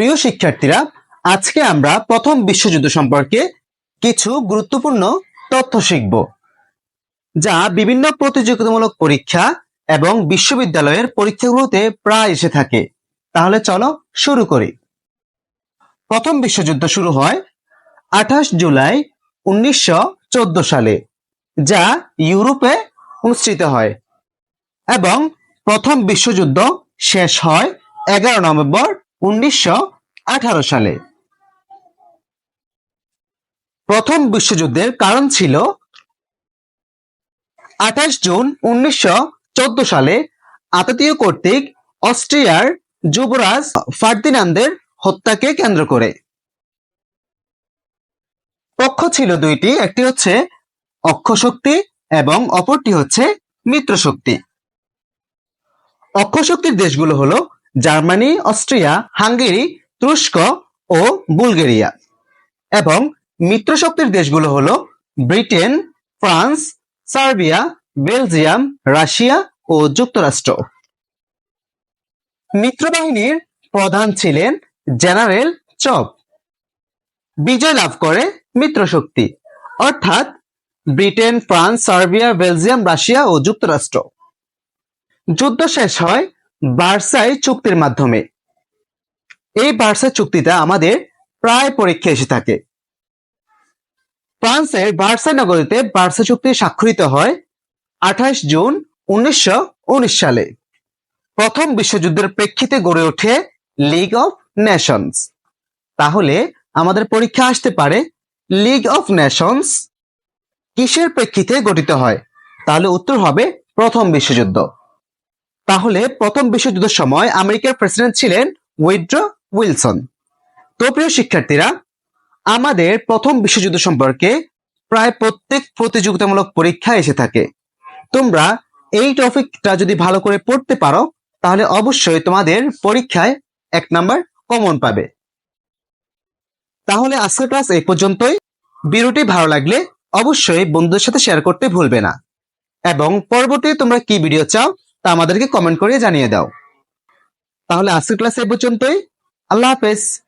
প্রিয় শিক্ষার্থীরা, আজকে আমরা প্রথম বিশ্বযুদ্ধ সম্পর্কে কিছু গুরুত্বপূর্ণ তথ্য শিখব, যা বিভিন্ন প্রতিযোগিতামূলক পরীক্ষা এবং বিশ্ববিদ্যালয়ের পরীক্ষাগুলোতে প্রায় এসে থাকে। তাহলে চলো শুরু করি। প্রথম বিশ্বযুদ্ধ শুরু হয় আঠাশ জুলাই উনিশশো চোদ্দ সালে, যা ইউরোপে অনুষ্ঠিত হয় এবং প্রথম বিশ্বযুদ্ধ শেষ হয় এগারো নভেম্বর উনিশশো আঠারো সালে। প্রথম বিশ্বযুদ্ধের কারণ ছিল আঠাশ জুন উনিশশো চোদ্দ সালে আতাতীয় কর্তৃক অস্ট্রিয়ার যুবরাজ ফার্দিনান্দের হত্যাকে কেন্দ্র করে। পক্ষ ছিল দুইটি, একটি হচ্ছে অক্ষশক্তি এবং অপরটি হচ্ছে মিত্রশক্তি। অক্ষশক্তির দেশগুলো হলো জার্মানি, অস্ট্রিয়া, হাঙ্গেরি, তুরস্ক ও বুলগেরিয়া। এবং মিত্রশক্তির দেশগুলো হলো Britain, France, Serbia, Belgium, Russia ও যুক্তরাষ্ট্র। মিত্রবাহিনীর প্রধান ছিলেন জেনারেল চপ। বিজয় লাভ করে মিত্রশক্তি, অর্থাৎ Britain, France, Serbia, Belgium, Russia ও যুক্তরাষ্ট্র। যুদ্ধ শেষ হয় বার্সাই চুক্তির মাধ্যমে। এই বার্সাই চুক্তিটা আমাদের প্রায় পরীক্ষা এসে থাকে। ফ্রান্সের বার্সা নগরীতে বার্সা চুক্তি স্বাক্ষরিত হয় আঠাশ জুন উনিশশো উনিশ সালে। প্রথম বিশ্বযুদ্ধের প্রেক্ষিতে গড়ে ওঠে লিগ অফ নেশনস তাহলে আমাদের পরীক্ষা আসতে পারে লিগ অফ নেশনস কিসের প্রেক্ষিতে গঠিত হয়? তাহলে উত্তর হবে প্রথম বিশ্বযুদ্ধ। তাহলে প্রথম বিশ্বযুদ্ধের সময় আমেরিকার প্রেসিডেন্ট ছিলেন উইড্রো উইলসন। তো প্রিয় শিক্ষার্থীরা, আমাদের প্রথম বিশ্বযুদ্ধ সম্পর্কে প্রায় প্রত্যেক প্রতিযোগিতামূলক পরীক্ষা এসে থাকে। তোমরা এই টপিকটা যদি ভালো করে পড়তে পারো, তাহলে অবশ্যই তোমাদের পরীক্ষায় এক নাম্বার কমন পাবে। তাহলে আজকের ক্লাস এই পর্যন্তই। ভিডিওটি ভালো লাগলে অবশ্যই বন্ধুদের সাথে শেয়ার করতে ভুলবে না। এবং পরবর্তী তোমরা কি ভিডিও চাও তা আমাদেরকে কমেন্ট করে জানিয়ে দাও। তাহলে আজকের ক্লাস এ পর্যন্তই। আল্লাহ হাফেজ।